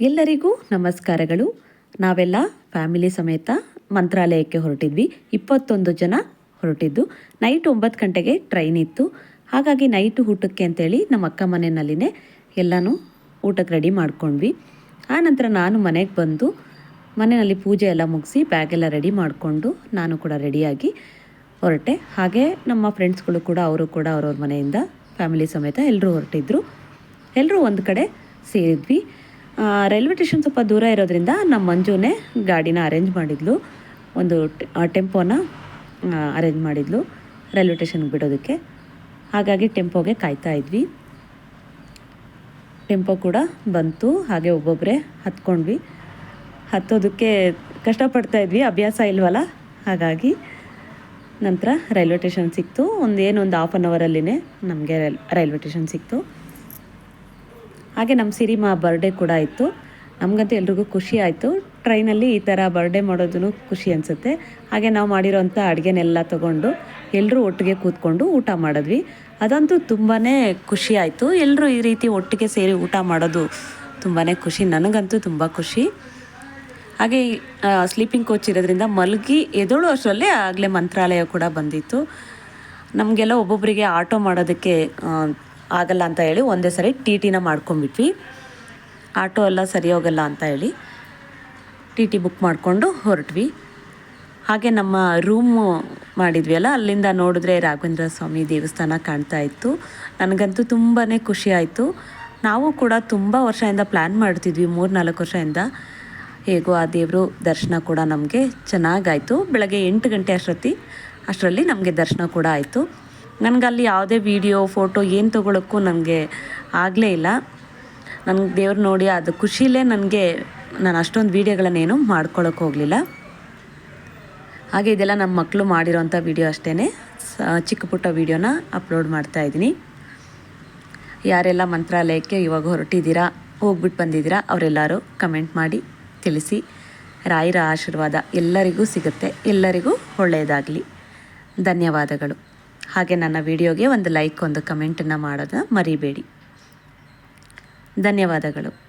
ಎಲ್ಲರಿಗೂ ನಮಸ್ಕಾರಗಳು. ನಾವೆಲ್ಲ ಫ್ಯಾಮಿಲಿ ಸಮೇತ ಮಂತ್ರಾಲಯಕ್ಕೆ ಹೊರಟಿದ್ವಿ. ಇಪ್ಪತ್ತೊಂದು ಜನ ಹೊರಟಿದ್ದು. ನೈಟ್ ಒಂಬತ್ತು ಗಂಟೆಗೆ ಟ್ರೈನ್ ಇತ್ತು. ಹಾಗಾಗಿ ನೈಟ್ ಊಟಕ್ಕೆ ಅಂತೇಳಿ ನಮ್ಮ ಅಕ್ಕ ಮನೆಯಲ್ಲಿನೇ ಎಲ್ಲನೂ ಊಟಕ್ಕೆ ರೆಡಿ ಮಾಡ್ಕೊಂಡ್ವಿ. ಆ ನಂತರ ನಾನು ಮನೆಗೆ ಬಂದು ಮನೆಯಲ್ಲಿ ಪೂಜೆ ಎಲ್ಲ ಮುಗಿಸಿ ಬ್ಯಾಗೆಲ್ಲ ರೆಡಿ ಮಾಡಿಕೊಂಡು ನಾನು ಕೂಡ ರೆಡಿಯಾಗಿ ಹೊರಟೆ. ಹಾಗೆ ನಮ್ಮ ಫ್ರೆಂಡ್ಸ್ಗಳು ಕೂಡ, ಅವರು ಕೂಡ ಅವ್ರವ್ರ ಮನೆಯಿಂದ ಫ್ಯಾಮಿಲಿ ಸಮೇತ ಎಲ್ಲರೂ ಹೊರಟಿದ್ರು. ಎಲ್ಲರೂ ಒಂದು ಕಡೆ ಸೇರಿದ್ವಿ. ರೈಲ್ವೆ ಸ್ಟೇಷನ್ ಸ್ವಲ್ಪ ದೂರ ಇರೋದ್ರಿಂದ ನಮ್ಮ ಮಂಜುನೇ ಗಾಡಿನ ಅರೇಂಜ್ ಮಾಡಿದ್ಲು. ಒಂದು ಟೆಂಪೋನ ಅರೇಂಜ್ ಮಾಡಿದ್ಲು ರೈಲ್ವೆ ಸ್ಟೇಷನ್ಗೆ ಬಿಡೋದಕ್ಕೆ. ಹಾಗಾಗಿ ಟೆಂಪೋಗೆ ಕಾಯ್ತಾ ಇದ್ವಿ. ಟೆಂಪೋ ಕೂಡ ಬಂತು, ಹಾಗೆ ಒಬ್ಬೊಬ್ಬರೇ ಹತ್ಕೊಂಡ್ವಿ. ಹತ್ತೋದಕ್ಕೆ ಕಷ್ಟಪಡ್ತಾ ಇದ್ವಿ, ಅಭ್ಯಾಸ ಇಲ್ವಲ್ಲ? ಹಾಗಾಗಿ ನಂತರ ರೈಲ್ವೆ ಸ್ಟೇಷನ್ ಸಿಕ್ತು. ಒಂದು ಏನು ಒಂದು ಹಾಫ್ ಆನ್ ಅವರಲ್ಲಿನೇ ನಮಗೆ ರೈಲ್ವೆ ಸ್ಟೇಷನ್ ಸಿಕ್ತು. ಹಾಗೆ ನಮ್ಮ ಸಿರಿಮಾ ಬರ್ಡೇ ಕೂಡ ಇತ್ತು. ನಮಗಂತೂ ಎಲ್ರಿಗೂ ಖುಷಿ ಆಯಿತು. ಟ್ರೈನಲ್ಲಿ ಈ ಥರ ಬರ್ಡೇ ಮಾಡೋದೂ ಖುಷಿ ಅನಿಸುತ್ತೆ. ಹಾಗೆ ನಾವು ಮಾಡಿರೋಂಥ ಅಡುಗೆನೆಲ್ಲ ತೊಗೊಂಡು ಎಲ್ಲರೂ ಒಟ್ಟಿಗೆ ಕೂತ್ಕೊಂಡು ಊಟ ಮಾಡಿದ್ವಿ. ಅದಂತೂ ತುಂಬಾ ಖುಷಿ ಆಯಿತು. ಎಲ್ಲರೂ ಈ ರೀತಿ ಒಟ್ಟಿಗೆ ಸೇರಿ ಊಟ ಮಾಡೋದು ತುಂಬಾ ಖುಷಿ. ನನಗಂತೂ ತುಂಬ ಖುಷಿ. ಹಾಗೆ ಸ್ಲೀಪಿಂಗ್ ಕೋಚ್ ಇರೋದ್ರಿಂದ ಮಲಗಿ ಎದೋಳು ಅಷ್ಟರಲ್ಲೇ ಆಗಲೇ ಮಂತ್ರಾಲಯ ಕೂಡ ಬಂದಿತ್ತು. ನಮಗೆಲ್ಲ ಒಬ್ಬೊಬ್ಬರಿಗೆ ಆಟೋ ಮಾಡೋದಕ್ಕೆ ಆಗಲ್ಲ ಅಂತ ಹೇಳಿ ಒಂದೇ ಸರಿ ಟಿ ಟಿನ ಮಾಡ್ಕೊಂಬಿಟ್ವಿ ಆಟೋ ಎಲ್ಲ ಸರಿ ಹೋಗಲ್ಲ ಅಂತ ಹೇಳಿ ಟಿ ಟಿ ಬುಕ್ ಮಾಡಿಕೊಂಡು ಹೊರಟ್ವಿ. ಹಾಗೆ ನಮ್ಮ ರೂಮು ಮಾಡಿದ್ವಿ ಅಲ್ಲ ಅಲ್ಲಿಂದ ನೋಡಿದ್ರೆ ರಾಘವೇಂದ್ರ ಸ್ವಾಮಿ ದೇವಸ್ಥಾನ ಕಾಣ್ತಾ ಇತ್ತು. ನನಗಂತೂ ತುಂಬಾ ಖುಷಿ ಆಯಿತು. ನಾವು ಕೂಡ ತುಂಬ ವರ್ಷದಿಂದ ಪ್ಲ್ಯಾನ್ ಮಾಡ್ತಿದ್ವಿ, ಮೂರು ನಾಲ್ಕು ವರ್ಷದಿಂದ. ಹೇಗೋ ಆ ದೇವರು ದರ್ಶನ ಕೂಡ ನಮಗೆ ಚೆನ್ನಾಗಾಯಿತು. ಬೆಳಗ್ಗೆ ಎಂಟು ಗಂಟೆ ಅಷ್ಟೊತ್ತಿ ಅಷ್ಟರಲ್ಲಿ ನಮಗೆ ದರ್ಶನ ಕೂಡ ಆಯಿತು. ನನಗೆ ಅಲ್ಲಿ ಯಾವುದೇ ವೀಡಿಯೋ ಫೋಟೋ ಏನು ತೊಗೊಳಕ್ಕೂ ನನಗೆ ಆಗಲೇ ಇಲ್ಲ. ನನಗೆ ದೇವ್ರು ನೋಡಿ ಅದು ಖುಷಿಲೇ ನನಗೆ ನಾನು ಅಷ್ಟೊಂದು ವೀಡಿಯೋಗಳನ್ನೇನು ಮಾಡ್ಕೊಳಕ್ಕೆ ಹೋಗಲಿಲ್ಲ. ಹಾಗೆ ಇದೆಲ್ಲ ನಮ್ಮ ಮಕ್ಕಳು ಮಾಡಿರೋಂಥ ವೀಡಿಯೋ ಅಷ್ಟೇ ಚಿಕ್ಕ ಪುಟ್ಟ ವೀಡಿಯೋನ ಅಪ್ಲೋಡ್ ಮಾಡ್ತಾ ಇದ್ದೀನಿ. ಯಾರೆಲ್ಲ ಮಂತ್ರಾಲಯಕ್ಕೆ ಇವಾಗ ಹೊರಟಿದ್ದೀರಾ ಹೋಗ್ಬಿಟ್ಟು ಬಂದಿದ್ದೀರಾ, ಅವರೆಲ್ಲರೂ ಕಮೆಂಟ್ ಮಾಡಿ ತಿಳಿಸಿ. ರಾಯರ ಆಶೀರ್ವಾದ ಎಲ್ಲರಿಗೂ ಸಿಗುತ್ತೆ, ಎಲ್ಲರಿಗೂ ಒಳ್ಳೆಯದಾಗಲಿ ಧನ್ಯವಾದಗಳು. ಹಾಗೆ ನನ್ನ ವಿಡಿಯೋಗೆ ಒಂದು ಲೈಕ್ ಒಂದು ಕಮೆಂಟನ್ನು ಮಾಡೋದನ್ನ ಮರಿಬೇಡಿ. ಧನ್ಯವಾದಗಳು.